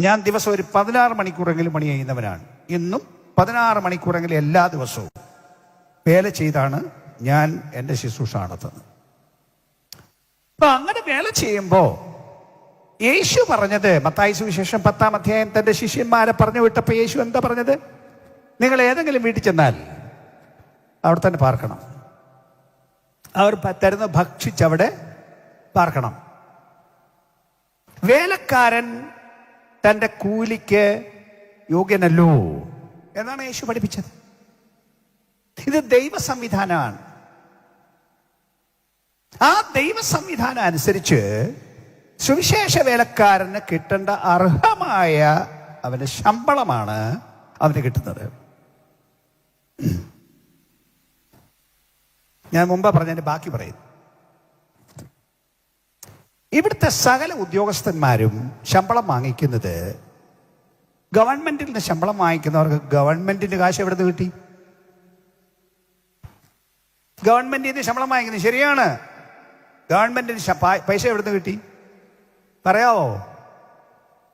ഞാൻ ദിവസം ഒരു പതിനാറ് മണിക്കൂറെങ്കിലും പണി ചെയ്യുന്നവനാണ്. ഇന്നും പതിനാറ് മണിക്കൂറെങ്കിലും എല്ലാ ദിവസവും വേല ചെയ്താണ് ഞാൻ എന്റെ ശുശ്രൂഷ നടത്തുന്നത്. അപ്പൊ അങ്ങനെ വേല ചെയ്യുമ്പോ യേശു പറഞ്ഞത് മത്തായി സുവിശേഷം പത്താം അധ്യായം തന്റെ ശിഷ്യന്മാരെ പറഞ്ഞു വിട്ടപ്പോ യേശു എന്താ പറഞ്ഞത്? നിങ്ങൾ ഏതെങ്കിലും വീട്ടിൽ ചെന്നാൽ അവിടെ തന്നെ പാർക്കണം. അവർ തരുന്ന ഭക്ഷിച്ചവിടെ പാർക്കണം. വേലക്കാരൻ തന്റെ കൂലിക്ക് യോഗ്യനല്ലോ. എന്നാണ് യേശു പഠിപ്പിച്ചത്. ഇത് ദൈവ സംവിധാനമാണ് ആ ദൈവ സംവിധാനം അനുസരിച്ച് സുവിശേഷ വേലക്കാരന് കിട്ടേണ്ട അർഹമായ അവന്റെ ശമ്പളമാണ് അവന് കിട്ടുന്നത്. ഞാൻ മുമ്പ് പറഞ്ഞതിന്റെ ബാക്കി പറയുന്നു. ഇവിടുത്തെ സകല ഉദ്യോഗസ്ഥന്മാരും ശമ്പളം വാങ്ങിക്കുന്നത് ഗവൺമെന്റിൽ നിന്ന് ശമ്പളം വാങ്ങിക്കുന്നവർക്ക് ഗവൺമെന്റിന്റെ കാശ് എവിടെ നിന്ന് കിട്ടി? ഗവൺമെന്റിൽ നിന്ന് ശമ്പളം വാങ്ങിക്കുന്നത് ശരിയാണ്. ഗവൺമെന്റിന് പൈസ എവിടെ നിന്ന് കിട്ടി? പറയാവോ?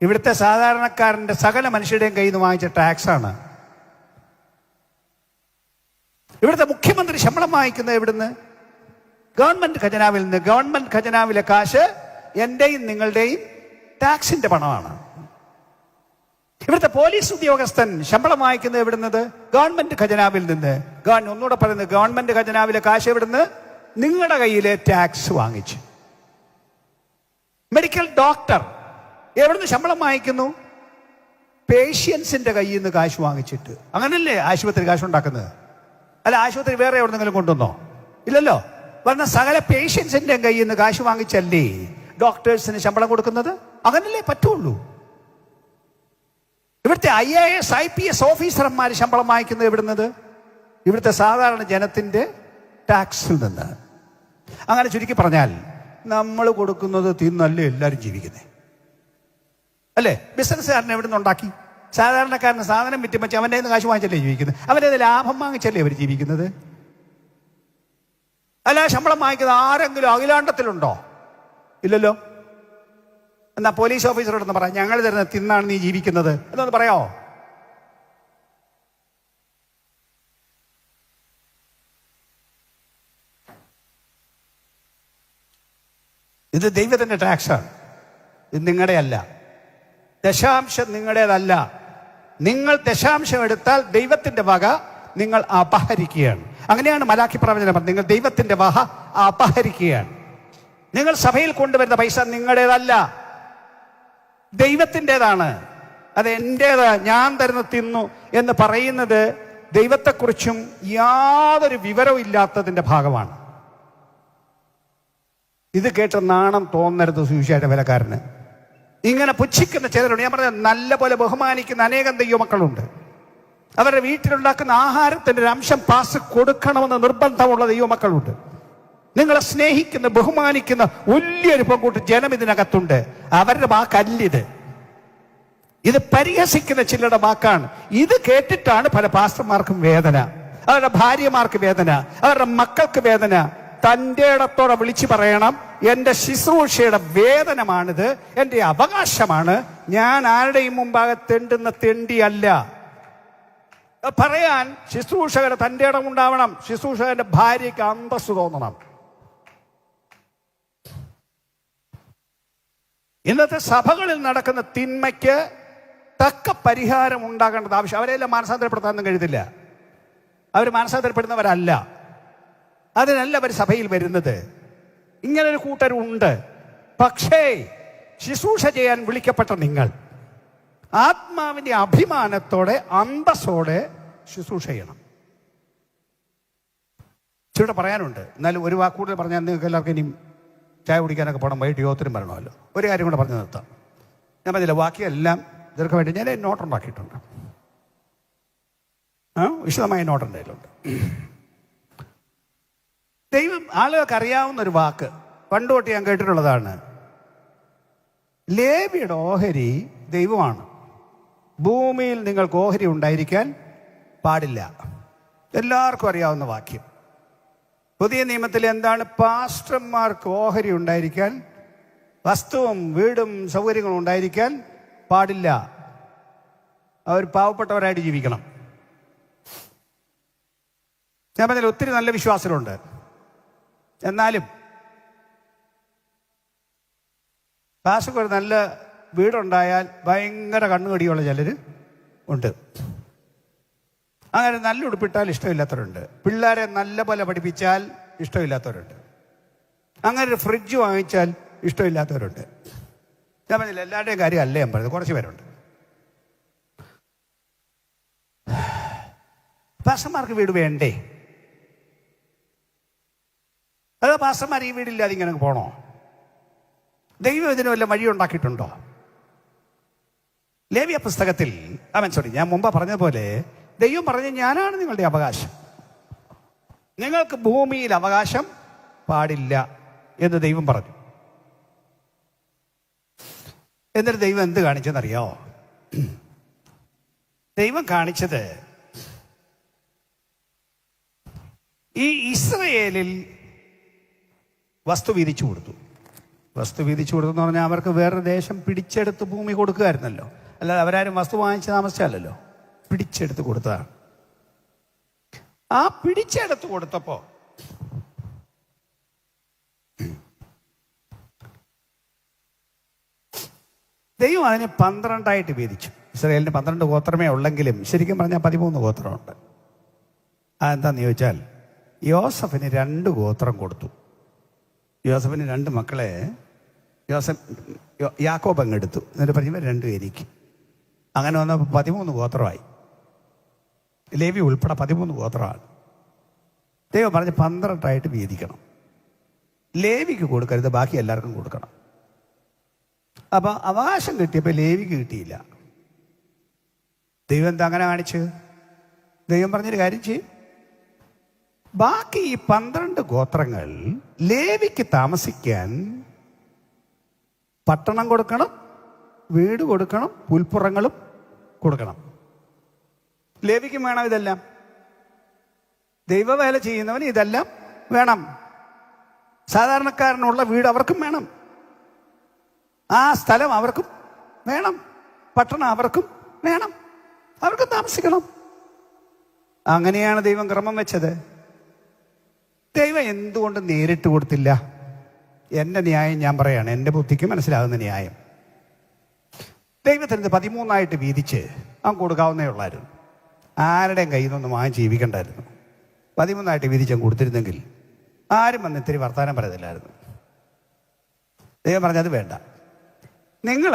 ഇവിടുത്തെ സാധാരണക്കാരന്റെ സകല മനുഷ്യരുടെയും കയ്യിൽ നിന്ന് വാങ്ങിച്ച ടാക്സ് ആണ് ഇവിടുത്തെ മുഖ്യമന്ത്രി ശമ്പളം വാങ്ങിക്കുന്നത് എവിടുന്ന്? ഗവൺമെന്റ് ഖജനാവിൽ നിന്ന്. ഗവൺമെന്റ് ഖജനാവിലെ കാശ് എന്റെയും നിങ്ങളുടെയും ടാക്സിന്റെ പണമാണ്. ഇവിടുത്തെ പോലീസ് ഉദ്യോഗസ്ഥൻ ശമ്പളം വാങ്ങിക്കുന്നത് എവിടുന്നത്? ഗവൺമെന്റ് ഖജനാവിൽ നിന്ന്. ഒന്നുകൂടെ പറയുന്നത് ഗവൺമെന്റ് ഖജനാവിലെ കാശ് എവിടുന്ന്? നിങ്ങളുടെ കയ്യിലെ ടാക്സ് വാങ്ങിച്ചു. മെഡിക്കൽ ഡോക്ടർ എവിടുന്ന് ശമ്പളം വാങ്ങിക്കുന്നു? പേഷ്യൻസിന്റെ കയ്യിൽ നിന്ന് കാശ് വാങ്ങിച്ചിട്ട്. അങ്ങനല്ലേ ആശുപത്രി കാശ് ഉണ്ടാക്കുന്നത്? അല്ല ആശുപത്രി വേറെ എവിടെന്നെങ്കിലും കൊണ്ടുവന്നോ? ഇല്ലല്ലോ. വന്ന സകല പേഷ്യൻസിന്റെ കയ്യിൽ നിന്ന് കാശ് വാങ്ങിച്ചല്ലേ? ഡോക്ടേഴ്സിന് ശമ്പളം കൊടുക്കുന്നത് അങ്ങനല്ലേ പറ്റുള്ളൂ. ഇവിടുത്തെ I A S I P S ഓഫീസർമാർ ശമ്പളം വാങ്ങിക്കുന്നത് എവിടുന്നത്? ഇവിടുത്തെ സാധാരണ ജനത്തിന്റെ ടാക്സിൽ നിന്ന്. അങ്ങനെ ചുരുക്കി പറഞ്ഞാൽ നമ്മൾ കൊടുക്കുന്നത് തിന്നല്ലേ എല്ലാവരും ജീവിക്കുന്നത് അല്ലേ? ബിസിനസ്സുകാരനെ എവിടെ നിന്ന് ഉണ്ടാക്കി? സാധാരണക്കാരന് സാധനം വിറ്റ് വെച്ച് അവന്റെ നിന്ന് കാശ് വാങ്ങിച്ചല്ലേ ജീവിക്കുന്നത്? അവന്റെ ലാഭം വാങ്ങിച്ചല്ലേ അവർ ജീവിക്കുന്നത്? അല്ല ശമ്പളം വാങ്ങിക്കുന്നത് ആരെങ്കിലും അഖിലാണ്ടത്തിലുണ്ടോ? ഇല്ലല്ലോ. എന്നാ പോലീസ് ഓഫീസറോടൊന്ന് പറയാം ഞങ്ങൾ തരുന്ന തിന്നാണ് നീ ജീവിക്കുന്നത്. എന്നൊന്ന് പറയോ ഇത് ദൈവത്തിന്റെ ടാക്സാണ് ഇത് നിങ്ങളുടെ അല്ല. ദശാംശം നിങ്ങളുടേതല്ല. നിങ്ങൾ ദശാംശം എടുത്താൽ ദൈവത്തിന്റെ വക നിങ്ങൾ അപഹരിക്കുകയാണ്. അങ്ങനെയാണ് മലാഖി പ്രവചനം. നിങ്ങൾ ദൈവത്തിന്റെ വക അപഹരിക്കുകയാണ്. നിങ്ങൾ സഭയിൽ കൊണ്ടുവരുന്ന പൈസ നിങ്ങളുടേതല്ല. ദൈവത്തിന്റെതാണ്. അത് എന്റെതാ. ഞാൻ തരുന്ന തിന്നു എന്ന് പറയുന്നത് ദൈവത്തെക്കുറിച്ചും യാതൊരു വിവരവും ഇല്ലാത്തതിന്റെ ഭാഗമാണ്. ഇത് കേട്ട് നാണം തോന്നരുത് സുവിശേഷ വിലക്കാരന്. ഇങ്ങനെ പുച്ഛിക്കുന്ന ചിലരുണ്ട്. ഞാൻ പറഞ്ഞ നല്ല പോലെ ബഹുമാനിക്കുന്ന അനേകം ദൈവമക്കളുണ്ട്. അവരുടെ വീട്ടിലുണ്ടാക്കുന്ന ആഹാരത്തിന്റെ ഒരു അംശം പാസ് കൊടുക്കണമെന്ന് നിർബന്ധമുള്ള ദൈവമക്കളുണ്ട്. നിങ്ങളെ സ്നേഹിക്കുന്ന ബഹുമാനിക്കുന്ന വലിയൊരു പങ്കൂട്ട് ജനം ഇതിനകത്തുണ്ട്. അവരുടെ വാക്കല്ലിത് ഇത് പരിഹസിക്കുന്ന ചിലരുടെ വാക്കാണ്. ഇത് കേട്ടിട്ടാണ് പല പാസ്റ്റർമാർക്കും വേദന. അവരുടെ ഭാര്യമാർക്ക് വേദന. അവരുടെ മക്കൾക്ക് വേദന. തന്റെ ഇടത്തോടെ വിളിച്ചു പറയണം. എന്റെ ശുശ്രൂഷയുടെ വേതനമാണിത് എന്റെ അവകാശമാണ്. ഞാൻ ആരുടെയും മുമ്പാകെ തെണ്ടുന്ന തെണ്ടിയല്ല പറയാൻ ശുശ്രൂഷകരുടെ തന്റെ ഇടം ഉണ്ടാവണം. ശുശ്രൂഷകന്റെ ഭാര്യയ്ക്ക് അന്തസ് തോന്നണം. ഇന്നത്തെ സഭകളിൽ നടക്കുന്ന തിന്മയ്ക്ക് തക്ക പരിഹാരം ഉണ്ടാകേണ്ടത് ആവശ്യം. അവരെല്ലാം മാനസാന്തരപ്പെടുത്താനൊന്നും കഴിയത്തില്ല അവർ മാനസാന്തരപ്പെടുന്നവരല്ല. അതിനല്ല അവർ സഭയിൽ വരുന്നത്. ഇങ്ങനൊരു കൂട്ടരുണ്ട്. പക്ഷേ ശുശ്രൂഷ ചെയ്യാൻ വിളിക്കപ്പെട്ട നിങ്ങൾ ആത്മാവിന്റെ അഭിമാനത്തോടെ അന്തസ്സോടെ ശുശ്രൂഷ ചെയ്യണം. ഇച്ചിരി പറയാനുണ്ട്. എന്നാലും ഒരു വാക്കുകൂടെ പറഞ്ഞാൽ നിങ്ങൾക്ക് എല്ലാവർക്കും ഇനിയും ചായ കുടിക്കാനൊക്കെ പോകണം വൈകിട്ട് യോഗത്തിനും വരണമല്ലോ. ഒരു കാര്യം കൂടെ പറഞ്ഞു നിർത്താം. ഞാൻ പറഞ്ഞില്ല ബാക്കിയെല്ലാം ഇതൊക്കെ വേണ്ടി ഞാൻ നോട്ട് ഉണ്ടാക്കിയിട്ടുണ്ട്. ആ വിശദമായ നോട്ട് കയ്യിലുണ്ട്. ദൈവം ആളുകൾക്ക് അറിയാവുന്ന ഒരു വാക്ക് പണ്ട് തൊട്ട് ഞാൻ കേട്ടിട്ടുള്ളതാണ്. ലേബിയുടെ ഓഹരി ദൈവമാണ്. ഭൂമിയിൽ നിങ്ങൾക്ക് ഓഹരി ഉണ്ടായിരിക്കാൻ പാടില്ല. എല്ലാവർക്കും അറിയാവുന്ന വാക്യം. പുതിയ നിയമത്തിൽ എന്താണ് പാസ്റ്റർമാർക്ക് ഓഹരി ഉണ്ടായിരിക്കാൻ വസ്തുവും വീടും സൗകര്യങ്ങളും ഉണ്ടായിരിക്കാൻ പാടില്ല. അവർ പാവപ്പെട്ടവരായിട്ട് ജീവിക്കണം. ഞാൻ പറഞ്ഞാൽ ഒത്തിരി നല്ല വിശ്വാസമുണ്ട് എന്നാലും പാസ്റ്റർക്ക് ഒരു നല്ല വീടുണ്ടായാൽ ഭയങ്കര കണ്ണുകടിയുള്ള ചിലർ ഉണ്ട്. അങ്ങനെ നല്ല ഉടുപ്പിട്ടാൽ ഇഷ്ടമില്ലാത്തവരുണ്ട്. പിള്ളേരെ നല്ല പോലെ പഠിപ്പിച്ചാൽ ഇഷ്ടമില്ലാത്തവരുണ്ട്. അങ്ങനെ ഒരു ഫ്രിഡ്ജ് വാങ്ങിച്ചാൽ ഇഷ്ടമില്ലാത്തവരുണ്ട്. ഞാൻ പറഞ്ഞില്ല എല്ലാവരുടെയും കാര്യം അല്ല ഞാൻ പറഞ്ഞത്? കുറച്ച് പേരുണ്ട്. പാസ്റ്റർമാർക്ക് വീട് വേണ്ടേ? അതോ പാസ്റ്റർമാർ ഈ വീടില്ലാതെ ഇങ്ങനെ പോണോ? ദൈവം ഇതിന് വല്ല വഴി ഉണ്ടാക്കിയിട്ടുണ്ടോ? ലേവിയ പുസ്തകത്തിൽ അവൻ സോറി ഞാൻ മുമ്പ് പറഞ്ഞതുപോലെ ദൈവം പറഞ്ഞ ഞാനാണ് നിങ്ങളുടെ അവകാശം. നിങ്ങൾക്ക് ഭൂമിയിൽ അവകാശം പാടില്ല എന്ന് ദൈവം പറഞ്ഞു. എന്നിട്ട് ദൈവം എന്ത് കാണിച്ചെന്നറിയോ? ദൈവം കാണിച്ചത് ഈ ഇസ്രയേലിൽ വസ്തു വീതിച്ചു കൊടുത്തു. വസ്തു വീതിച്ചു കൊടുത്തു എന്ന് പറഞ്ഞാൽ അവർക്ക് വേറൊരു ദേശം പിടിച്ചെടുത്ത് ഭൂമി കൊടുക്കുമായിരുന്നല്ലോ. അല്ലാതെ അവരാരും വസ്തു വാങ്ങിച്ച് താമസിച്ചല്ലോ പിടിച്ചെടുത്ത് കൊടുത്തതാണ്. ആ പിടിച്ചെടുത്ത് കൊടുത്തപ്പോ ദൈവം അതിനെ പന്ത്രണ്ടായിട്ട് വീതിച്ചു ഇസ്രയേലിന് പന്ത്രണ്ട് ഗോത്രമേ ഉള്ളെങ്കിലും ശരിക്കും പറഞ്ഞാൽ പതിമൂന്ന് ഗോത്രമുണ്ട്. അതെന്താന്ന് ചോദിച്ചാൽ യോസഫിന് രണ്ട് ഗോത്രം കൊടുത്തു. യോസഫിന് രണ്ട് മക്കളെ യോസഫ് യാക്കോബ് അങ്ങെടുത്തു എന്നിട്ട് പറഞ്ഞു രണ്ടും എനിക്ക്. അങ്ങനെ വന്നപ്പോൾ പതിമൂന്ന് ഗോത്രമായി. ലേവി ഉൾപ്പെടെ പതിമൂന്ന് ഗോത്രമാണ്. ദൈവം പറഞ്ഞ് പന്ത്രണ്ടായിട്ട് വീതിക്കണം ലേവിക്ക് കൊടുക്കരുത് ബാക്കി എല്ലാവർക്കും കൊടുക്കണം. അപ്പോൾ അവകാശം കിട്ടിയപ്പോൾ ലേവിക്ക് കിട്ടിയില്ല. ദൈവം എന്താ അങ്ങനെ കാണിച്ച്? ദൈവം പറഞ്ഞൊരു കാര്യം ചെയ്യും. ബാക്കി ഈ പന്ത്രണ്ട് ഗോത്രങ്ങൾ ലേവിക്ക് താമസിക്കാൻ പട്ടണം കൊടുക്കണം വീട് കൊടുക്കണം പുൽപ്പുറങ്ങളും കൊടുക്കണം. ലേവിക്കും വേണം ഇതെല്ലാം. ദൈവവേല ചെയ്യുന്നവന് ഇതെല്ലാം വേണം. സാധാരണക്കാരനുള്ള വീട് അവർക്കും വേണം. ആ സ്ഥലം അവർക്കും വേണം. പട്ടണം അവർക്കും വേണം. അവർക്കും താമസിക്കണം. അങ്ങനെയാണ് ദൈവം ക്രമം വെച്ചത്. ദൈവം എന്തുകൊണ്ട് നേരിട്ട് കൊടുത്തില്ല? എന്റെ ന്യായം ഞാൻ പറയാണ്. എന്റെ ബുദ്ധിക്ക് മനസ്സിലാകുന്ന ന്യായം. ദൈവത്തിന് പതിമൂന്നായിട്ട് വീതിച്ച് അവൻ കൊടുക്കാവുന്നേ ഉള്ളായിരുന്നു. ആരുടെയും കയ്യിൽ നിന്നൊന്നും വാങ്ങി ജീവിക്കണ്ടായിരുന്നു. പതിമൂന്നായിട്ട് വിരിച്ചം കൊടുത്തിരുന്നെങ്കിൽ ആരും വന്ന് ഇത്തിരി വർത്തമാനം പറയത്തില്ലായിരുന്നു. ദൈവം പറഞ്ഞത് വേണ്ട. നിങ്ങൾ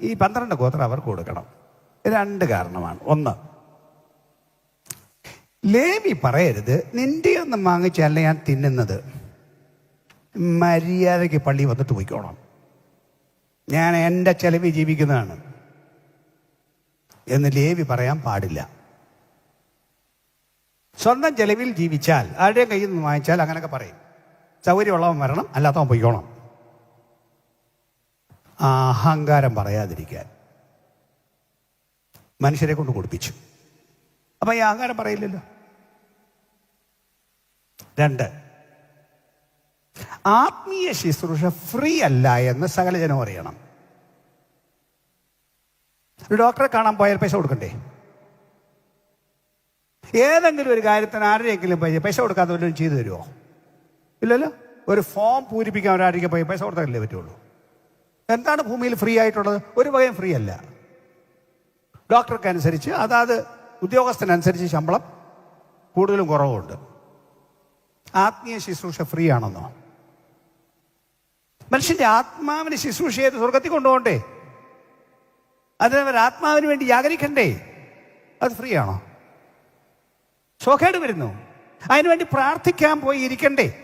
ഈ പന്ത്രണ്ട് ഗോത്രം അവർക്ക് കൊടുക്കണം. രണ്ട് കാരണമാണ്. ഒന്ന് ലേവി പറയരുത് നിന്റെ ഒന്നും വാങ്ങിച്ചല്ല ഞാൻ തിന്നുന്നത്. മര്യാദയ്ക്ക് പള്ളി വന്നിട്ട് പോയിക്കോണം ഞാൻ എന്റെ ചെലവിൽ ജീവിക്കുന്നതാണ്. എന്ന് ലേവി പറയാൻ പാടില്ല. സ്വന്തം ചെലവിൽ ജീവിച്ചാൽ ആരുടെയും കയ്യിൽ നിന്ന് വാങ്ങിച്ചാൽ അങ്ങനെയൊക്കെ പറയും. സൗകര്യമുള്ളവൻ വരണം അല്ലാത്തവൻ പൊയ്ക്കോണം. അഹങ്കാരം പറയാതിരിക്കാൻ. മനുഷ്യരെ കൊണ്ട് കൊടുപ്പിച്ചു. അപ്പൊ ഈ അഹങ്കാരം പറയില്ലല്ലോ. രണ്ട് ആത്മീയ ശുശ്രൂഷ ഫ്രീ അല്ല എന്ന് സകല ജനം അറിയണം. ഒരു ഡോക്ടറെ കാണാൻ പോയാൽ പൈസ കൊടുക്കണ്ടേ? ഏതെങ്കിലും ഒരു കാര്യത്തിന് ആരുടെയെങ്കിലും പൈസ പൈസ കൊടുക്കാതെ വല്ലതും ചെയ്തു തരുമോ ഇല്ലല്ലോ? ഒരു ഫോം പൂരിപ്പിക്കാൻ ഒരാൾക്ക് പോയി പൈസ കൊടുത്താലല്ലേ പറ്റുള്ളൂ. എന്താണ് ഭൂമിയിൽ ഫ്രീ ആയിട്ടുള്ളത്? ഒരു വകയും ഫ്രീ അല്ല. ഡോക്ടർക്ക് അനുസരിച്ച് അതാത് ഉദ്യോഗസ്ഥനനുസരിച്ച് ശമ്പളം കൂടുതലും കുറവുണ്ട് ആത്മീയ ശുശ്രൂഷ ഫ്രീ ആണെന്നോ മനുഷ്യന്റെ ആത്മാവിന് ശുശ്രൂഷ ചെയ്ത് സ്വർഗത്തിൽ കൊണ്ടുപോകണ്ടേ? അതിനവർ ആത്മാവിന് വേണ്ടി ജാഗരിക്കണ്ടേ അത് ഫ്രീ ആണോ ശോഖേട് വരുന്നു അതിനുവേണ്ടി പ്രാർത്ഥിക്കാൻ പോയി ഇരിക്കണ്ടേ?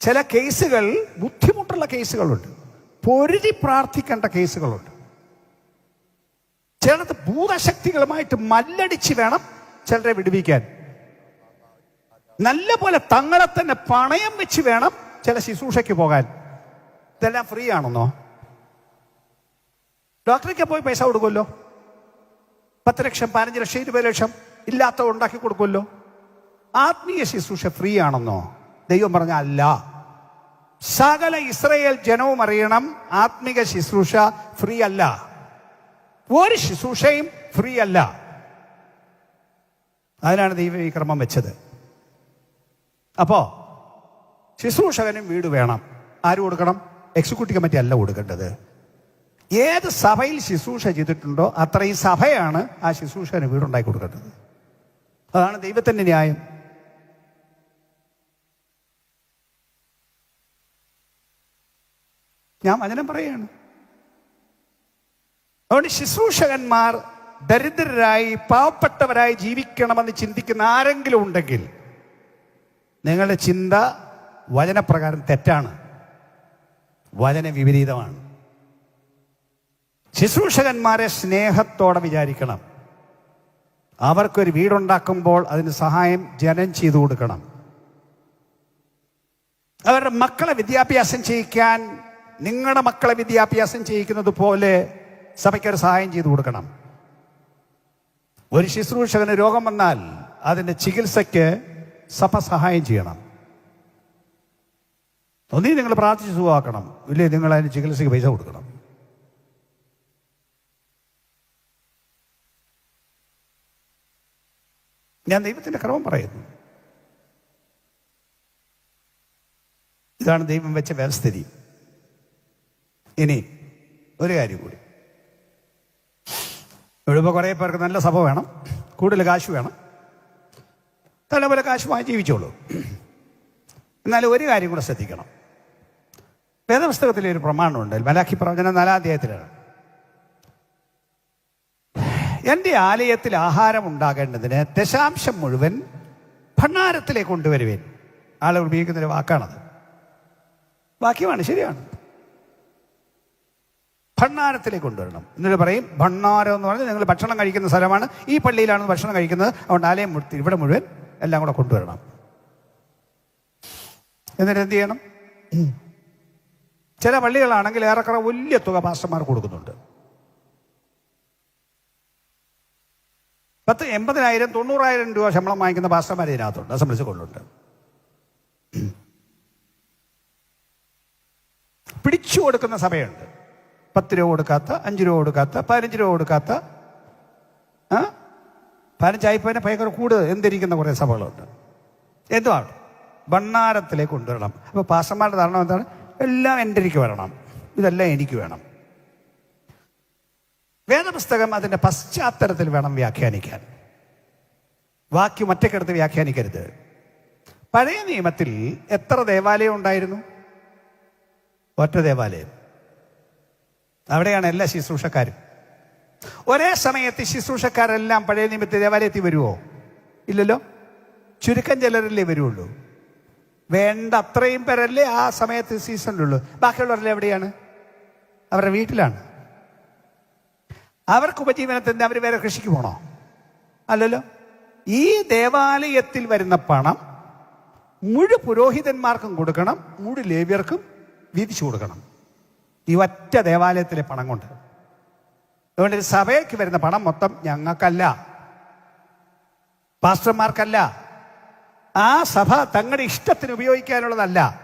ചില കേസുകൾ ബുദ്ധിമുട്ടുള്ള കേസുകളുണ്ട്. പൊരുതി പ്രാർത്ഥിക്കേണ്ട കേസുകളുണ്ട്. ചിലത് ഭൂതശക്തികളുമായിട്ട് മല്ലടിച്ച് വേണം ചിലരെ വിടുവിക്കാൻ. നല്ല പോലെ തങ്ങളെ തന്നെ പണയം വെച്ച് വേണം ചില ശുശ്രൂഷയ്ക്ക് പോകാൻ. ഇതെല്ലാം ഫ്രീ ആണെന്നോ ഡോക്ടർക്ക് പോയി പൈസ കൊടുക്കുമല്ലോ? പത്ത് ലക്ഷം പതിനഞ്ച് ലക്ഷം ഇരുപത് ലക്ഷം ഇല്ലാത്ത ഉണ്ടാക്കി കൊടുക്കുമല്ലോ? ആത്മീയ ശുശ്രൂഷ ഫ്രീ ആണെന്നോ ദൈവം പറഞ്ഞ അല്ല. സകല ഇസ്രയേൽ ജനവും അറിയണം ആത്മിക ശുശ്രൂഷ ഫ്രീ അല്ല ഒരു ശുശ്രൂഷയും ഫ്രീ അല്ല അതിനാണ് ദൈവം ഈ ക്രമം വെച്ചത്. അപ്പോ ശുശ്രൂഷകനും വീട് വേണം. ആര് കൊടുക്കണം? എക്സിക്യൂട്ടീവ് കമ്മിറ്റി അല്ല കൊടുക്കേണ്ടത്. ഏത് സഭയിൽ ശുശ്രൂഷ ചെയ്തിട്ടുണ്ടോ അത്രയും സഭയാണ് ആ ശുശ്രൂഷന് വീടുണ്ടാക്കി കൊടുക്കേണ്ടത് അതാണ് ദൈവത്തിന്റെ ന്യായം. ഞാൻ വചനം പറയാണ് അതുകൊണ്ട് ശുശ്രൂഷകന്മാർ ദരിദ്രരായി പാവപ്പെട്ടവരായി ജീവിക്കണമെന്ന് ചിന്തിക്കുന്ന ആരെങ്കിലും ഉണ്ടെങ്കിൽ നിങ്ങളുടെ ചിന്ത വചനപ്രകാരം തെറ്റാണ്. വചന വിപരീതമാണ്. ശുശ്രൂഷകന്മാരെ സ്നേഹത്തോടെ വിചാരിക്കണം. അവർക്കൊരു വീടുണ്ടാക്കുമ്പോൾ അതിന് സഹായം ജനം ചെയ്തു കൊടുക്കണം. അവരുടെ മക്കളെ വിദ്യാഭ്യാസം ചെയ്യിക്കാൻ നിങ്ങളുടെ മക്കളെ വിദ്യാഭ്യാസം ചെയ്യിക്കുന്നത് പോലെ സഭയ്ക്കൊരു സഹായം ചെയ്തു കൊടുക്കണം. ഒരു ശുശ്രൂഷകന് രോഗം വന്നാൽ അതിന്റെ ചികിത്സയ്ക്ക് സഭ സഹായം ചെയ്യണം. ഒന്നീ നിങ്ങൾ പ്രാർത്ഥിച്ച് സുഖമാക്കണം. ഇല്ലേ നിങ്ങൾ അതിന് ചികിത്സയ്ക്ക് പൈസ കൊടുക്കണം. ഞാൻ ദൈവത്തിന്റെ ക്രമം പറയുന്നു. ഇതാണ് ദൈവം വെച്ച വ്യവസ്ഥിതി. ഇനി ഒരു കാര്യം കൂടി. എഴുപ കുറേ പേർക്ക് നല്ല സഭ വേണം. കൂടുതൽ കാശ് വേണം. നല്ലപോലെ വാങ്ങി ജീവിച്ചോളൂ. എന്നാലും ഒരു കാര്യം കൂടെ ശ്രദ്ധിക്കണം. വേദപുസ്തകത്തിലെ ഒരു പ്രമാണമുണ്ട്. മലാഖി പ്രവചനം നാലാം അധ്യായത്തിലാണ്. എന്റെ ആലയത്തിൽ ആഹാരം ഉണ്ടാകേണ്ടതിന് ദശാംശം മുഴുവൻ ഭണ്ണാരത്തിലേക്ക് കൊണ്ടുവരുവേൻ. ആളുകൾ ഉപയോഗിക്കുന്ന ഒരു വാക്കാണത്. വാക്യമാണ് ശരിയാണ്. ഭണ്ണാരത്തിലേക്ക് കൊണ്ടുവരണം. എന്നിട്ട് പറയും ഭണ്ണാരം എന്ന് പറഞ്ഞാൽ നിങ്ങൾ ഭക്ഷണം കഴിക്കുന്ന സ്ഥലമാണ്. ഈ പള്ളിയിലാണ് ഭക്ഷണം കഴിക്കുന്നത്. അതുകൊണ്ട് ആലയം ഇവിടെ മുഴുവൻ എല്ലാം കൂടെ കൊണ്ടുവരണം. എന്നിട്ട് എന്ത് ചെയ്യണം? ചില പള്ളികളാണെങ്കിൽ ഏറെക്കുറെ വലിയ തുക പാസ്റ്റർമാർ കൊടുക്കുന്നുണ്ട്. പത്ത് എൺപതിനായിരം തൊണ്ണൂറായിരം രൂപ ശമ്പളം വാങ്ങിക്കുന്ന പാസ്റ്റർമാർ ഇതിനകത്തുണ്ട്. അസംബ്ലിച്ച് കൊണ്ടുണ്ട് പിടിച്ചു കൊടുക്കുന്ന സഭയുണ്ട് പത്ത് രൂപ കൊടുക്കാത്ത അഞ്ച് രൂപ കൊടുക്കാത്ത പതിനഞ്ച് രൂപ കൊടുക്കാത്ത പതിനഞ്ചായിപ്പോനെ ഭയങ്കര കൂടുതൽ എന്തിരിക്കുന്ന കുറേ സഭകളുണ്ട്. എന്തുമാണ് ഭണ്ണാരത്തിലേക്ക് കൊണ്ടുവരണം. അപ്പോൾ പാസ്റ്റർമാരുടെ ധാരണ എന്താണ്? എല്ലാം എന്റെ എനിക്ക് വരണം. ഇതെല്ലാം എനിക്ക് വേണം. വേദപുസ്തകം അതിന്റെ പശ്ചാത്തലത്തിൽ വേണം വ്യാഖ്യാനിക്കാൻ. വാക്യം ഒറ്റക്കെടുത്ത് വ്യാഖ്യാനിക്കരുത്. പഴയ നിയമത്തിൽ എത്ര ദേവാലയം ഉണ്ടായിരുന്നു? ഒറ്റ ദേവാലയം. അവിടെയാണ് എല്ലാ ശുശ്രൂഷക്കാരും. ഒരേ സമയത്ത് ശുശ്രൂഷക്കാരെല്ലാം പഴയ നിയമത്തിൽ ദേവാലയത്തിൽ വരുമോ ഇല്ലല്ലോ. ചുരുക്കം ചിലരല്ലേ വരുള്ളൂ. വേണ്ട അത്രയും പേരല്ലേ ആ സമയത്ത് സീസണിലുള്ളൂ ബാക്കിയുള്ളവരെല്ലാം എവിടെയാണ്? അവരുടെ വീട്ടിലാണ്. അവർക്ക് ഉപജീവനത്തിന് അവർ വേറെ കൃഷിക്ക് പോണോ? അല്ലല്ലോ. ഈ ദേവാലയത്തിൽ വരുന്ന പണം മുഴു പുരോഹിതന്മാർക്കും കൊടുക്കണം മുഴു ലേവ്യർക്കും വീതിച്ചു കൊടുക്കണം. ഈ ഒറ്റ ദേവാലയത്തിലെ പണം കൊണ്ട്. അതുകൊണ്ട് സഭയ്ക്ക് വരുന്ന പണം മൊത്തം ഞങ്ങൾക്കല്ല. പാസ്റ്റർമാർക്കല്ല. ആ സഭ തങ്ങളുടെ ഇഷ്ടത്തിന് ഉപയോഗിക്കാനുള്ളതല്ല.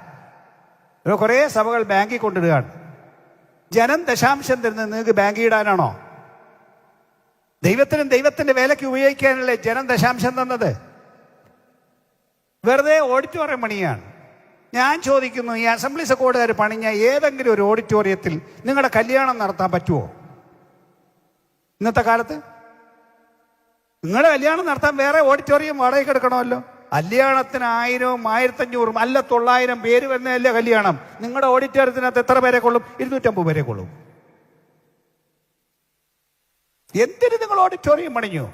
കുറേ സഭകൾ ബാങ്കിൽ കൊണ്ടിടുകയാണ്. ജനം ദശാംശം തരുന്നത് നിങ്ങൾക്ക് ബാങ്കിൽ ഇടാനാണോ? ദൈവത്തിനും ദൈവത്തിന്റെ വേലയ്ക്ക് ഉപയോഗിക്കാനല്ലേ ജനം ദശാംശം തന്നത്. വെറുതെ ഓഡിറ്റോറിയം പണിയാണ്. ഞാൻ ചോദിക്കുന്നു ഈ അസംബ്ലി സെക്കോർഡുകാർ പണിഞ്ഞ ഏതെങ്കിലും ഒരു ഓഡിറ്റോറിയത്തിൽ നിങ്ങളുടെ കല്യാണം നടത്താൻ പറ്റുമോ ഇന്നത്തെ കാലത്ത്? നിങ്ങളുടെ കല്യാണം നടത്താൻ വേറെ ഓഡിറ്റോറിയം വാടകയ്ക്ക് എടുക്കണമല്ലോ? കല്യാണത്തിന് ആയിരവും ആയിരത്തഞ്ഞൂറും അല്ല തൊള്ളായിരം പേര് വരുന്നതല്ലേ കല്യാണം. നിങ്ങളുടെ ഓഡിറ്റോറിയത്തിനകത്ത് എത്ര പേരെ കൊള്ളും? ഇരുന്നൂറ്റമ്പത് പേരെ കൊള്ളും. എന്തിന് നിങ്ങൾ ഓഡിറ്റോറിയം പണിഞ്ഞു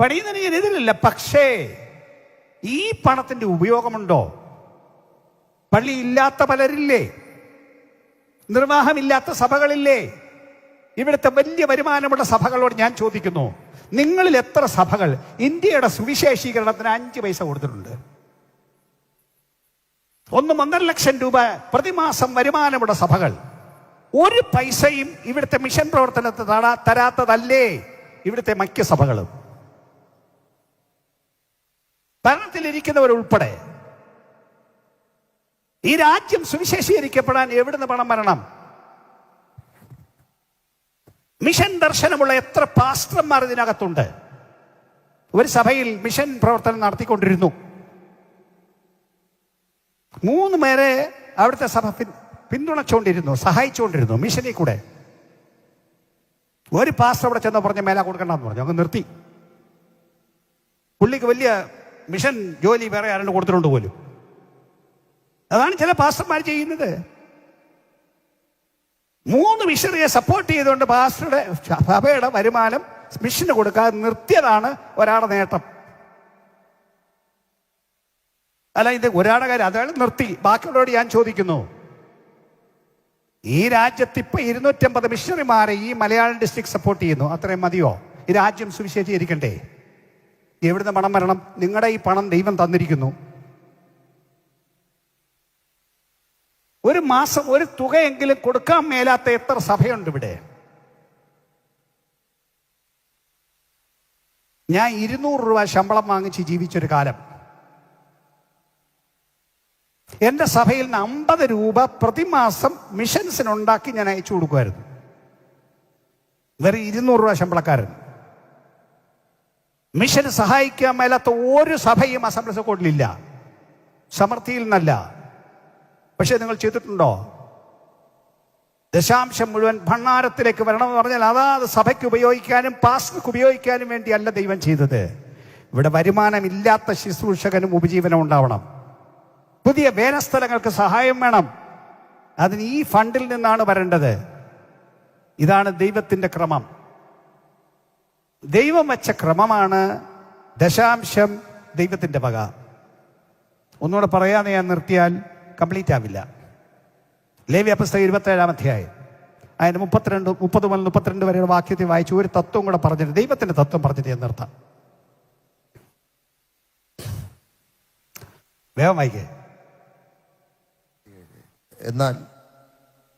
പണിയുന്നതിന് ഞാൻ എതിരില്ല പക്ഷേ ഈ പണത്തിന്റെ ഉപയോഗമുണ്ടോ? പള്ളി ഇല്ലാത്ത പലരില്ലേ? നിർവാഹമില്ലാത്ത സഭകളില്ലേ? ഇവിടുത്തെ വലിയ വരുമാനമുള്ള സഭകളോട് ഞാൻ ചോദിക്കുന്നു നിങ്ങളിൽ എത്ര സഭകൾ? ഇന്ത്യയുടെ സുവിശേഷീകരണത്തിന് അഞ്ച് പൈസ കൊടുത്തിട്ടുണ്ട്. ഒന്നും ഒന്നര ലക്ഷം രൂപ പ്രതിമാസം വരുമാനമുള്ള സഭകൾ. ഒരു പൈസയും ഇവിടുത്തെ മിഷൻ പ്രവർത്തനത്തെ തടാ തരാത്തതല്ലേ ഇവിടുത്തെ മറ്റ് സഭകളും. ഭരണത്തിലിരിക്കുന്നവരുൾപ്പെടെ ഈ രാജ്യം സുവിശേഷീകരിക്കപ്പെടാൻ എവിടുന്ന് പണം വരണം? മിഷൻ ദർശനമുള്ള എത്ര പാസ്റ്റർമാർ ഇതിനകത്തുണ്ട്? ഒരു സഭയിൽ മിഷൻ പ്രവർത്തനം നടത്തിക്കൊണ്ടിരുന്നു. മൂന്ന് പേരെ അവിടുത്തെ സഭ പിന്തുണച്ചുകൊണ്ടിരുന്നു സഹായിച്ചുകൊണ്ടിരുന്നു മിഷനിൽ കൂടെ. ഒരു പാസ്റ്റർ അവിടെ ചെന്ന് പറഞ്ഞ മേല കൊടുക്കണ്ടെന്ന് പറഞ്ഞു. അങ്ങ് നിർത്തി. പുള്ളിക്ക് വലിയ മിഷൻ ജോലി വേറെ ആരാണ്ട് കൊടുത്തിട്ടുണ്ട് പോലും. അതാണ് ചില പാസ്റ്റർമാർ ചെയ്യുന്നത്. മൂന്ന് മിഷനറിയെ സപ്പോർട്ട് ചെയ്തുകൊണ്ട് പാസ്റ്ററുടെ സഭയുടെ വരുമാനം മിഷന് കൊടുക്കാതെ നിർത്തിയതാണ് ഒരാളുടെ നേട്ടം. അല്ല ഇത് ഒരാളുടെ കാര്യം അതായത് നിർത്തി. ബാക്കിയുള്ളവരോട് ഞാൻ ചോദിക്കുന്നു. ഈ രാജ്യത്ത് ഇപ്പൊ ഇരുന്നൂറ്റമ്പത് മിഷണറിമാരെ ഈ മലയാളം ഡിസ്ട്രിക്ട് സപ്പോർട്ട് ചെയ്യുന്നു. അത്രയും മതിയോ? ഈ രാജ്യം സുവിശേഷീകരിക്കണ്ടേ? എവിടുന്ന് പണം വരണം? നിങ്ങളുടെ ഈ പണം ദൈവം തന്നിരിക്കുന്നു. ഒരു മാസം ഒരു തുകയെങ്കിലും കൊടുക്കാൻ മേലാത്ത എത്ര സഭയുണ്ട് ഇവിടെ? ഞാൻ ഇരുന്നൂറ് രൂപ ശമ്പളം വാങ്ങിച്ച് ജീവിച്ചൊരു കാലം. എന്റെ സഭയിൽ നിന്ന് അമ്പത് രൂപ പ്രതിമാസം മിഷൻസിനുണ്ടാക്കി ഞാൻ അയച്ചു കൊടുക്കുമായിരുന്നു. വെറും ഇരുന്നൂറ് രൂപ ശമ്പളക്കാരൻ. മിഷൻ സഹായിക്കാൻ മേലാത്ത ഒരു സഭയും അസംബ്ലി കോഡിലില്ല സമൃദ്ധിയിൽ നിന്നല്ല. പക്ഷെ നിങ്ങൾ ചെയ്തിട്ടുണ്ടോ? ദശാംശം മുഴുവൻ ഭണ്ണാരത്തിലേക്ക് വരണമെന്ന് പറഞ്ഞാൽ അതാത് സഭയ്ക്ക് ഉപയോഗിക്കാനും പാസ്ബുക്ക് ഉപയോഗിക്കാനും വേണ്ടിയല്ല ദൈവം ചെയ്തത്. ഇവിടെ വരുമാനമില്ലാത്ത ശുശ്രൂഷകനും ഉപജീവനം ഉണ്ടാവണം. പുതിയ വേലസ്ഥലങ്ങൾക്ക് സഹായം വേണം. അതിന് ഈ ഫണ്ടിൽ നിന്നാണ് വരേണ്ടത്. ഇതാണ് ദൈവത്തിന്റെ ക്രമം. ദൈവം വെച്ച ക്രമമാണ് ദശാംശം ദൈവത്തിന്റെ വക. ഒന്നുകൂടെ പറയാതെ ഞാൻ നിർത്തിയാൽ കംപ്ലീറ്റ് ആവില്ല. ലേവ്യ അപ്പസ്ത ഇരുപത്തേഴാം അധ്യായം. അതിന് മുപ്പത്തിരണ്ട് മുപ്പത് മുതൽ മുപ്പത്തിരണ്ട് വരെയുള്ള വാക്യത്തിൽ വായിച്ചു ഒരു തത്വം കൂടെ പറഞ്ഞിട്ട് ദൈവത്തിന്റെ തത്വം പറഞ്ഞിട്ട് ഞാൻ നിർത്താം. വേഗം വായിക്കേ. എന്നാൽ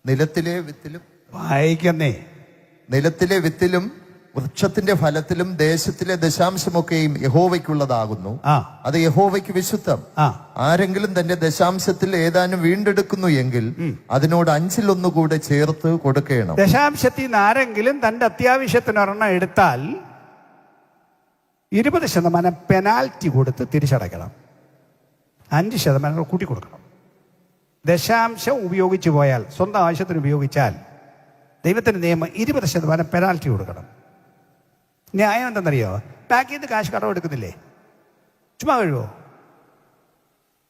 നിലത്തിലെ വിത്തിലും വായിക്കുന്നേ. നിലത്തിലെ വിത്തിലും വൃക്ഷത്തിന്റെ ഫലത്തിലും ദേശത്തിലെ ദശാംശമൊക്കെയും യഹോവയ്ക്കുള്ളതാകുന്നു. അത് യഹോവയ്ക്ക് വിശുദ്ധം. ആരെങ്കിലും തന്റെ ദശാംശത്തിൽ ഏതാനും വീണ്ടെടുക്കുന്നു എങ്കിൽ അതിനോട് അഞ്ചിലൊന്നുകൂടെ ചേർത്ത് കൊടുക്കണം. ദശാംശത്തിൽ നിന്ന് ആരെങ്കിലും തന്റെ അത്യാവശ്യത്തിന് ഒരെണ്ണം എടുത്താൽ ഇരുപത് ശതമാനം പെനാൽറ്റി കൊടുത്ത് തിരിച്ചടയ്ക്കണം. അഞ്ച് ശതമാനം കൂട്ടി കൊടുക്കണം. ദശാംശം ഉപയോഗിച്ചു പോയാൽ സ്വന്തം ആവശ്യത്തിന് ഉപയോഗിച്ചാൽ ദൈവത്തിന്റെ നിയമം ഇരുപത് ശതമാനം പെനാൽറ്റി കൊടുക്കണം. ന്യായം എന്തെന്നറിയോ? ബാങ്കിൽ നിന്ന് കാശ് കടം എടുക്കുന്നില്ലേ? ചുമ്മാ കഴിവോ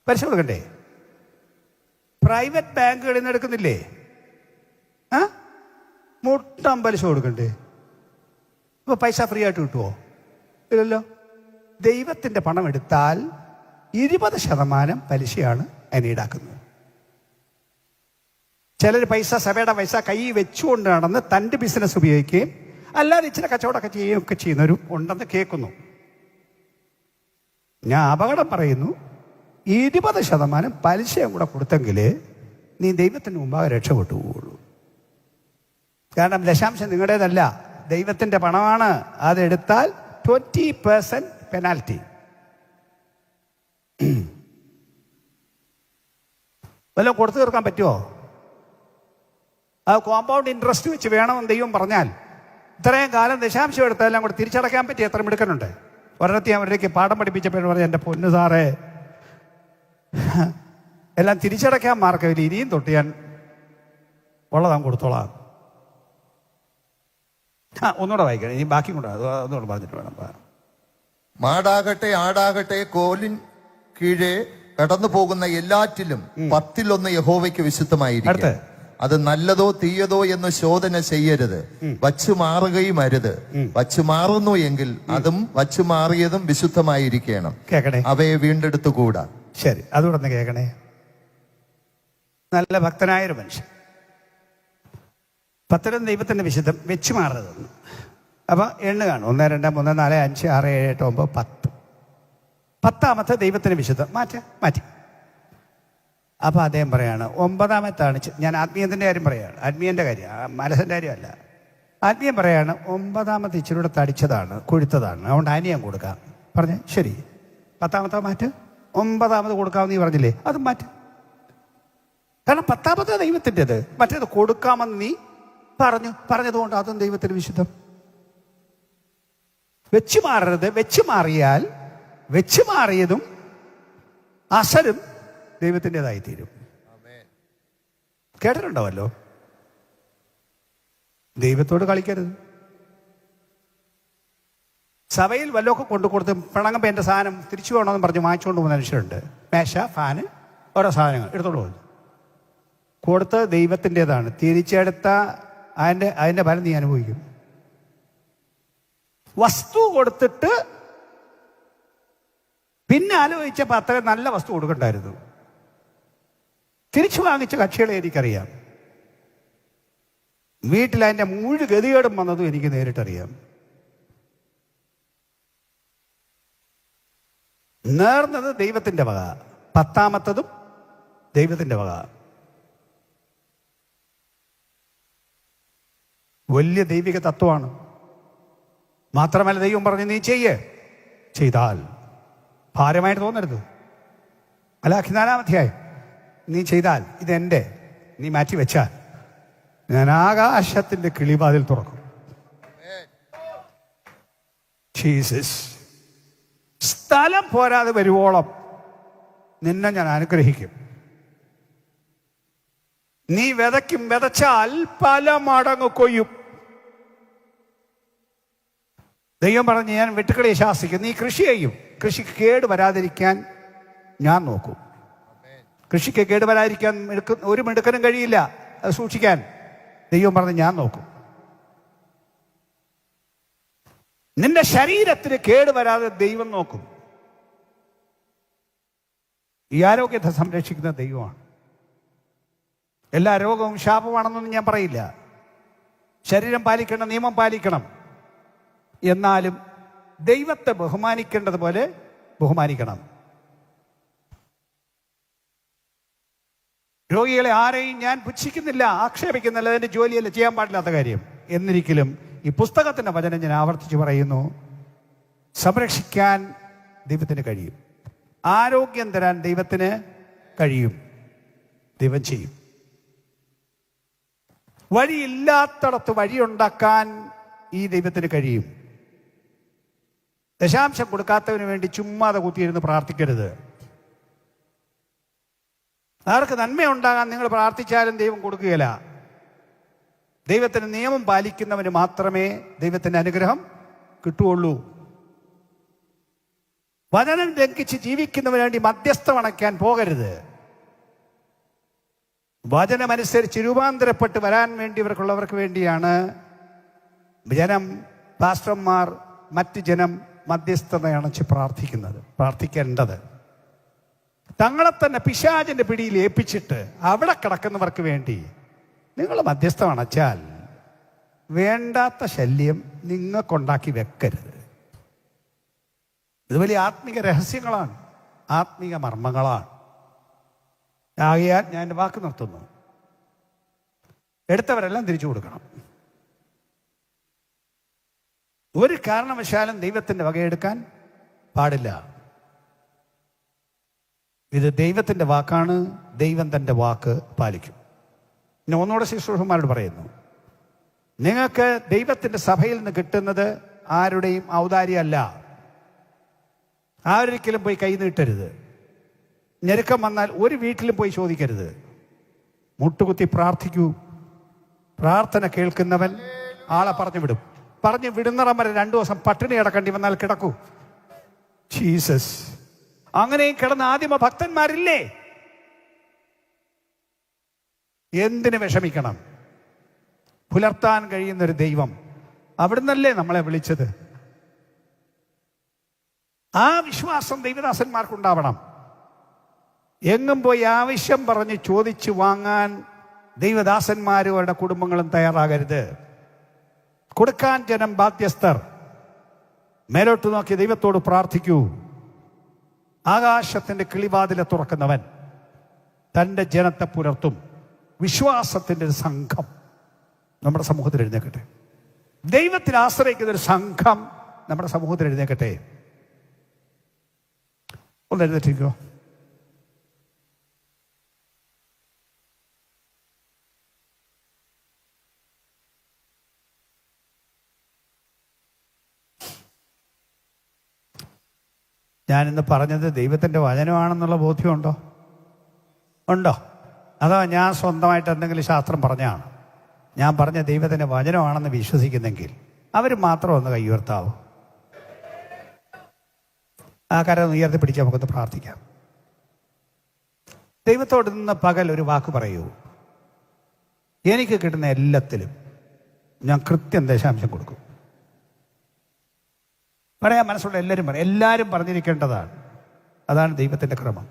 പലിശ കൊടുക്കണ്ടേ പ്രൈവറ്റ് ബാങ്കുകളിൽ നിന്ന് എടുക്കുന്നില്ലേ? ആ? മുട്ടം പലിശ കൊടുക്കണ്ടേ? അപ്പോൾ പൈസ ഫ്രീ ആയിട്ട് കിട്ടുമോ ഇല്ലല്ലോ. ദൈവത്തിന്റെ പണം എടുത്താൽ ഇരുപത് ശതമാനം പലിശയാണ് അതിന് ഈടാക്കുന്നത്. ചിലർ പൈസ സഭയുടെ പൈസ കൈ വെച്ചുകൊണ്ട് നടന്ന് തന്റെ ബിസിനസ് ഉപയോഗിക്കുകയും അല്ലാതെ ഇച്ചിരി കച്ചവടമൊക്കെ ചെയ്യുകയൊക്കെ ചെയ്യുന്നവരും ഉണ്ടെന്ന് കേൾക്കുന്നു. ഞാൻ അപകടം പറയുന്നു. ഇരുപത് ശതമാനം പലിശയും കൂടെ കൊടുത്തെങ്കിൽ നീ ദൈവത്തിന് മുമ്പാകെ രക്ഷപ്പെട്ടു പോകുള്ളൂ കാരണം ദശാംശം നിങ്ങളുടേതല്ല. ദൈവത്തിന്റെ പണമാണ്. അതെടുത്താൽ ട്വന്റി പേഴ്സന്റ് പെനാൽറ്റി വല്ലതും കൊടുത്തു തീർക്കാൻ പറ്റുമോ ആ കോമ്പൗണ്ട് ഇൻട്രസ്റ്റ് വെച്ച് വേണമെന്ന് ദൈവം പറഞ്ഞാൽ ഇത്രയും കാലം ദശാംശം എടുത്താലും കൂടെ തിരിച്ചടയ്ക്കാൻ പറ്റി എത്ര മിടുക്കനുണ്ട് ഒരിടത്ത് ഞാൻ അവരിലേക്ക് പാഠം പഠിപ്പിച്ചപ്പോൾ പറഞ്ഞു എന്റെ പൊന്നു സാറേ എല്ലാം തിരിച്ചടയ്ക്കാൻ മാർക്കവില്ല ഇനിയും തൊട്ട് ഞാൻ ഉള്ളതാൻ കൊടുത്തോളാം ആ ഒന്നുകൂടെ വായിക്കണം ഇനി ബാക്കി കൂടെ ഒന്നുകൂടെ പറഞ്ഞിട്ട് വേണം. മാടാകട്ടെ ആടാകട്ടെ കോലിൻ കീഴേ കടന്നു പോകുന്ന എല്ലാറ്റിലും പത്തിലൊന്ന് യഹോവയ്ക്ക് വിശുദ്ധമായിരിക്കും. അത് നല്ലതോ തീയതോ എന്ന് ശോധന ചെയ്യരുത്. വച്ചു മാറുകയും അരുത്. വച്ചു മാറുന്നു എങ്കിൽ അതും വച്ചു മാറിയതും വിശുദ്ധമായിരിക്കണം. കേക്കണേ. അവയെ വീണ്ടെടുത്തുകൂടാ? ശരി. അതുകൊണ്ട് കേക്കണേ. നല്ല ഭക്തനായ ഒരു മനുഷ്യൻ. പത്തരം ദൈവത്തിന്റെ വിശുദ്ധം വെച്ചു മാറരുതെന്ന് അപ്പൊ എണ്ണ കാണും. ഒന്ന് രണ്ട് മൂന്ന് നാല് അഞ്ച് ആറ് ഏഴ് എട്ട് ഒമ്പത് പത്ത്. പത്താമത്തെ ദൈവത്തിന് വിശുദ്ധം. മാറ്റ മാറ്റി. അപ്പൊ അദ്ദേഹം പറയാണ് ഒമ്പതാമത്താണ് ഞാൻ ആത്മീയത്തിന്റെ കാര്യം പറയാണ് ആത്മീയന്റെ കാര്യം മനസ്സിന്റെ കാര്യമല്ല. ആത്മീയം പറയാണ് ഒമ്പതാമത്തെ ഇച്ചിരി കൂടെ തടിച്ചതാണ് കൊഴുത്തതാണ് അതുകൊണ്ട് അനിയം കൊടുക്കാം. പറഞ്ഞേ ശരി. പത്താമത്തെ മാറ്റ്? ഒമ്പതാമത് കൊടുക്കാമെന്ന് നീ പറഞ്ഞില്ലേ? അത് മാറ്റ്. കാരണം പത്താമത്തെ ദൈവത്തിന്റെത് മറ്റേത് കൊടുക്കാമെന്ന് നീ പറഞ്ഞു പറഞ്ഞതുകൊണ്ട് അതും ദൈവത്തിന് വിശുദ്ധം. വെച്ചു മാറരുത് വെച്ചു മാറിയാൽ വെച്ചു മാറിയതും അസലും ദൈവത്തിന്റെതായി തീരും കേട്ടിട്ടുണ്ടാവല്ലോ? ദൈവത്തോട് കളിക്കരുത്. സഭയിൽ വല്ലതൊക്കെ കൊണ്ടു കൊടുത്ത് പിണങ്ങുമ്പോൾ എന്റെ സാധനം തിരിച്ചു വേണമെന്ന് പറഞ്ഞ് വാങ്ങിച്ചുകൊണ്ട് പോകുന്ന മനുഷ്യരുണ്ട്. മേശ ഫാന് ഓരോ സാധനങ്ങൾ എടുത്തോണ്ട് പോകുന്നു. കൊടുത്ത് ദൈവത്തിന്റെതാണ്. തിരിച്ചെടുത്ത അതിന്റെ അതിന്റെ ഫലം നീ അനുഭവിക്കും. വസ്തു കൊടുത്തിട്ട് പിന്നെ ആലോചിച്ചപ്പോൾ അത്ര നല്ല വസ്തു കൊടുക്കണ്ടായിരുന്നു. തിരിച്ചു വാങ്ങിച്ച കക്ഷികളെ എനിക്കറിയാം. വീട്ടിൽ അതിന്റെ മുഴു ഗതികേടും വന്നതും എനിക്ക് നേരിട്ടറിയാം. നേർന്നത് ദൈവത്തിന്റെ വക പത്താമത്തതും ദൈവത്തിന്റെ വക. വലിയ ദൈവിക തത്വമാണ്. മാത്രമല്ല ദൈവം പറഞ്ഞു നീ ചെയ്യേ. ചെയ്താൽ ഭാരമായിട്ട് തോന്നരുത്. അല്ല നാലാമധ്യായം നീ ചെയ്താൽ ഇതെന്റെ. നീ മാറ്റി വെച്ചാൽ ഞാൻ ആകാശത്തിന്റെ കിളിവാതിൽ തുറക്കും. ജീസസ് സ്ഥലം പോരാതെ വരുവോളം നിന്നെ ഞാൻ അനുഗ്രഹിക്കും. നീ വിതയ്ക്കും വിതച്ചാൽ പല മടങ്ങ് കൊയ്യും. ദൈവം പറഞ്ഞ് ഞാൻ വെട്ടുക്കളിയെ ശാസിക്കും. നീ കൃഷി ചെയ്യും. കൃഷിക്ക് കേട് വരാതിരിക്കാൻ ഞാൻ നോക്കും. കൃഷിക്ക് കേടുവരാതിരിക്കാൻ ഒരു മിടുക്കനും കഴിയില്ല. അത് സൂക്ഷിക്കാൻ. ദൈവം പറഞ്ഞ് ഞാൻ നോക്കും. നിന്റെ ശരീരത്തിന് കേടുവരാതെ ദൈവം നോക്കും. ഈ ആരോഗ്യത്തെ സംരക്ഷിക്കുന്ന ദൈവമാണ്. എല്ലാ രോഗവും ശാപമാണെന്നൊന്നും ഞാൻ പറയില്ല. ശരീരം പാലിക്കണം നിയമം പാലിക്കണം. എന്നാലും ദൈവത്തെ ബഹുമാനിക്കേണ്ടതുപോലെ ബഹുമാനിക്കണം. രോഗികളെ ആരെയും ഞാൻ പുച്ഛിക്കുന്നില്ല ആക്ഷേപിക്കുന്നില്ല അതിന്റെ ജോലിയല്ല ചെയ്യാൻ പാടില്ലാത്ത കാര്യം. എന്നിരിക്കലും ഈ പുസ്തകത്തിന്റെ വചനം ഞാൻ ആവർത്തിച്ച് പറയുന്നു. സംരക്ഷിക്കാൻ ദൈവത്തിന് കഴിയും. ആരോഗ്യം തരാൻ ദൈവത്തിന് കഴിയും. ദൈവം ചെയ്യും. വഴിയില്ലാത്തടത്ത് വഴിയുണ്ടാക്കാൻ ഈ ദൈവത്തിന് കഴിയും. ദശാംശം കൊടുക്കാത്തവന് വേണ്ടി ചുമ്മാതെ കുത്തിയിരുന്ന് പ്രാർത്ഥിക്കരുത്. ആർക്ക് നന്മയുണ്ടാകാൻ നിങ്ങൾ പ്രാർത്ഥിച്ചാലും ദൈവം കൊടുക്കുകയില്ല. ദൈവത്തിന് നിയമം പാലിക്കുന്നവന് മാത്രമേ ദൈവത്തിന്റെ അനുഗ്രഹം കിട്ടുകയുള്ളൂ. വചനം ലംഘിച്ച് ജീവിക്കുന്നവന് വേണ്ടി മധ്യസ്ഥം അണയ്ക്കാൻ പോകരുത്. വചനമനുസരിച്ച് രൂപാന്തരപ്പെട്ട് വരാൻ വേണ്ടി ഇവർക്കുള്ളവർക്ക് വേണ്ടിയാണ് ജനം പാസ്റ്റർമാർ മറ്റ് ജനം മധ്യസ്ഥത അണച്ച് പ്രാർത്ഥിക്കുന്നത് പ്രാർത്ഥിക്കേണ്ടത്. തങ്ങളെ തന്നെ പിശാചിന്റെ പിടിയിൽ ഏൽപ്പിച്ചിട്ട് അവിടെ കിടക്കുന്നവർക്ക് വേണ്ടി. നിങ്ങൾ മധ്യസ്ഥം അണച്ചാൽ വേണ്ടാത്ത ശല്യം നിങ്ങൾക്കുണ്ടാക്കി വെക്കരുത്. ഇത് വലിയ ആത്മീക രഹസ്യങ്ങളാണ്. ആത്മീക മർമ്മങ്ങളാണ്. ആകയാൽ ഞാൻ എന്റെ വാക്ക് നിർത്തുന്നു. എടുത്തവരെല്ലാം തിരിച്ചു കൊടുക്കണം. ഒരു കാരണവശാലും ദൈവത്തിന്റെ വകയെടുക്കാൻ പാടില്ല. ഇത് ദൈവത്തിന്റെ വാക്കാണ് ദൈവം തന്റെ വാക്ക് പാലിക്കും. പിന്നെ ഒന്നുകൂടെ ശിശുഷന്മാരോട് പറയുന്നു നിങ്ങൾക്ക് ദൈവത്തിന്റെ സഭയിൽ നിന്ന് കിട്ടുന്നത് ആരുടെയും ഔദാര്യമല്ല. ആരൊരിക്കലും പോയി കൈ നീട്ടരുത്. ഞെരുക്കം വന്നാൽ ഒരു വീട്ടിലും പോയി ചോദിക്കരുത്. മുട്ടുകുത്തി പ്രാർത്ഥിക്കൂ. പ്രാർത്ഥന കേൾക്കുന്നവൻ ആളെ പറഞ്ഞു വിടും. പറഞ്ഞു വിടുന്നിടം വരെ രണ്ടു ദിവസം പട്ടിണി കിടക്കേണ്ടി വന്നാൽ കിടക്കൂ. ജീസസ് അങ്ങനെയും കിടന്ന ആദിമ ഭക്തന്മാരില്ലേ? എന്തിനു വിഷമിക്കണം? പുലർത്താൻ കഴിയുന്നൊരു ദൈവം അവിടുന്നല്ലേ നമ്മളെ വിളിച്ചത്? ആ വിശ്വാസം ദൈവദാസന്മാർക്കുണ്ടാവണം. എങ്ങും പോയി ആവശ്യം പറഞ്ഞ് ചോദിച്ചു വാങ്ങാൻ ദൈവദാസന്മാരും അവരുടെ കുടുംബങ്ങളും തയ്യാറാകരുത്. കൊടുക്കാൻ ജനം ബാധ്യസ്ഥർ. മേലോട്ട് നോക്കി ദൈവത്തോട് പ്രാർത്ഥിക്കൂ. ആകാശത്തിന്റെ കിളിവാതിലെ തുറക്കുന്നവൻ തന്റെ ജനത്തെ പുലർത്തും. വിശ്വാസത്തിന്റെ ഒരു സംഘം നമ്മുടെ സമൂഹത്തിൽ എഴുന്നേക്കട്ടെ. ദൈവത്തിൽ ആശ്രയിക്കുന്ന ഒരു സംഘം നമ്മുടെ സമൂഹത്തിൽ എഴുന്നേക്കട്ടെ. ഒന്ന് എഴുന്നേറ്റിക്കോ ഞാനിന്ന് പറഞ്ഞത് ദൈവത്തിന്റെ വചനമാണെന്നുള്ള ബോധ്യമുണ്ടോ? ഉണ്ടോ? അതോ ഞാൻ സ്വന്തമായിട്ട് എന്തെങ്കിലും ശാസ്ത്രം പറഞ്ഞാണ് ഞാൻ പറഞ്ഞ ദൈവത്തിന്റെ വചനമാണെന്ന് വിശ്വസിക്കുന്നെങ്കിൽ അവർ മാത്രം ഒന്ന് കൈ ഉയർത്താവൂ ആ കരം ഉയർത്തി പിടിച്ച് നമുക്കൊന്ന് പ്രാർത്ഥിക്കാം. ദൈവത്തോട് നിന്ന് പകൽ ഒരു വാക്ക് പറയൂ. എനിക്ക് കിട്ടുന്ന എല്ലാത്തിലും ഞാൻ കൃത്യം ദശാംശം കൊടുക്കും. പറയാൻ മനസ്സുള്ള എല്ലാവരും പറയാം എല്ലാവരും പറഞ്ഞിരിക്കേണ്ടതാണ്. അതാണ് ദൈവത്തിന്റെ ക്രമം.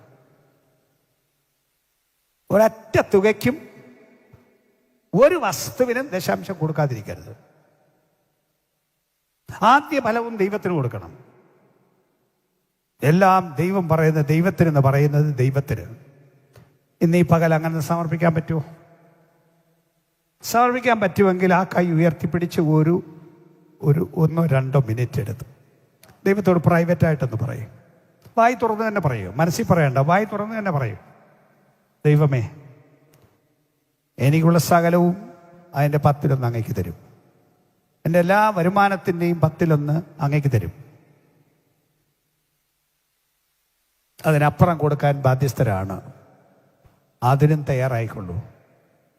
ഒരറ്റ തുകയ്ക്കും ഒരു വസ്തുവിനും ദശാംശം കൊടുക്കാതിരിക്കരുത്. ആദ്യ ഫലവും ദൈവത്തിന് കൊടുക്കണം. എല്ലാം ദൈവം പറയുന്നത് ദൈവത്തിനെന്ന് പറയുന്നത് ദൈവത്തിന്. ഇന്ന് ഈ പകൽ അങ്ങനെ സമർപ്പിക്കാൻ പറ്റുമോ? സമർപ്പിക്കാൻ പറ്റുമെങ്കിൽ ആ കൈ ഉയർത്തിപ്പിടിച്ച് ഒരു ഒരു ഒന്നോ രണ്ടോ മിനിറ്റ് എടുത്ത്. ദൈവത്തോട് പ്രൈവറ്റ് ആയിട്ടൊന്ന് പറയും. വായി തുറന്ന് തന്നെ പറയൂ. മനസ്സിൽ പറയണ്ട. വായി തുറന്ന് തന്നെ പറയൂ. ദൈവമേ എനിക്കുള്ള സകലവും അതിന്റെ പത്തിലൊന്ന് അങ്ങേക്ക് തരും. എന്റെ എല്ലാ വരുമാനത്തിന്റെയും പത്തിലൊന്ന് അങ്ങേക്ക് തരും. അതിനപ്പുറം കൊടുക്കാൻ ബാധ്യസ്ഥരാണ്. അതിനും തയ്യാറായിക്കൊള്ളൂ.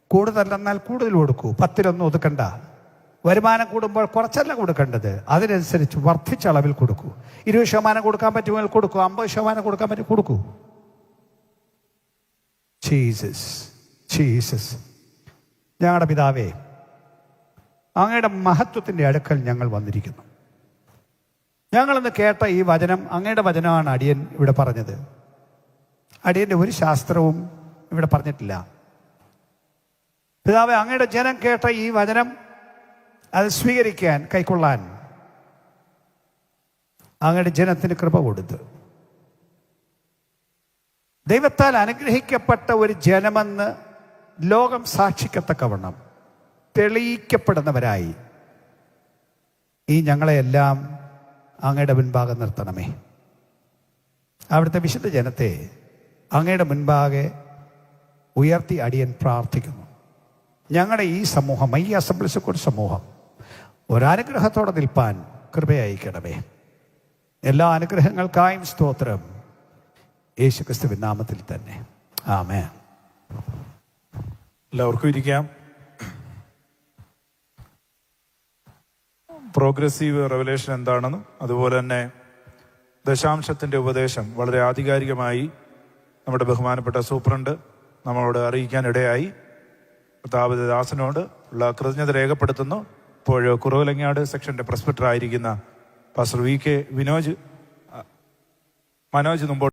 കൂടുതലെന്നാൽ കൂടുതൽ കൊടുക്കൂ. പത്തിലൊന്നും ഒതുക്കണ്ട. വരുമാനം കൂടുമ്പോൾ കുറച്ചല്ല കൊടുക്കേണ്ടത്. അതിനനുസരിച്ച് വർദ്ധിച്ച അളവിൽ കൊടുക്കൂ. ഇരുപത് ശതമാനം കൊടുക്കാൻ പറ്റുമെങ്കിൽ കൊടുക്കൂ. അമ്പത് ശതമാനം കൊടുക്കാൻ പറ്റും കൊടുക്കൂ. Jesus Jesus. ഞങ്ങളുടെ പിതാവേ അങ്ങയുടെ മഹത്വത്തിന്റെ അടുക്കൽ ഞങ്ങൾ വന്നിരിക്കുന്നു. ഞങ്ങളിന്ന് കേട്ട ഈ വചനം അങ്ങയുടെ വചനമാണ് അടിയൻ ഇവിടെ പറഞ്ഞത്. അടിയന്റെ ഒരു ശാസ്ത്രവും ഇവിടെ പറഞ്ഞിട്ടില്ല. പിതാവെ അങ്ങയുടെ ജനം കേട്ട ഈ വചനം അത് സ്വീകരിക്കാൻ കൈക്കൊള്ളാൻ അങ്ങയുടെ ജനത്തിന് കൃപ കൊടുത്ത്. ദൈവത്താൽ അനുഗ്രഹിക്കപ്പെട്ട ഒരു ജനമെന്ന് ലോകം സാക്ഷിക്കത്തക്കവണ്ണം തെളിയിക്കപ്പെടുന്നവരായി ഈ ഞങ്ങളെയെല്ലാം അങ്ങയുടെ മുൻപാകെ നിർത്തണമേ. അവിടുത്തെ വിശുദ്ധ ജനത്തെ അങ്ങയുടെ മുൻപാകെ ഉയർത്തി അടിയൻ പ്രാർത്ഥിക്കുന്നു. ഞങ്ങളുടെ ഈ സമൂഹം ഈ അസംബ്ലിസക്കൊരു സമൂഹം ഒരനുഗ്രഹത്തോടെ നിൽപ്പാൻ കൃപയായിക്കണമേ എല്ലാ അനുഗ്രഹങ്ങൾക്കായും സ്തോത്രം. യേശുക്രിസ്തുവിൻ നാമത്തിൽ തന്നെ. ആമേ എല്ലാവർക്കും ഇരിക്കാം. പ്രോഗ്രസീവ് റെവലേഷൻ എന്താണെന്നും അതുപോലെ തന്നെ ദശാംശത്തിന്റെ ഉപദേശം വളരെ ആധികാരികമായി നമ്മുടെ ബഹുമാനപ്പെട്ട സൂപ്രണ്ട് നമ്മളോട് അറിയിക്കാനിടയായി കർത്താവ് ദാസനോട് ഉള്ള കൃതജ്ഞത രേഖപ്പെടുത്തുന്നു. ഇപ്പോൾ കുറവലങ്ങാട് സെക്ഷന്റെ പ്രസ്പെക്ടർ ആയിരിക്കുന്ന pastor V K Vinoj Manoj മുമ്പോട്ട്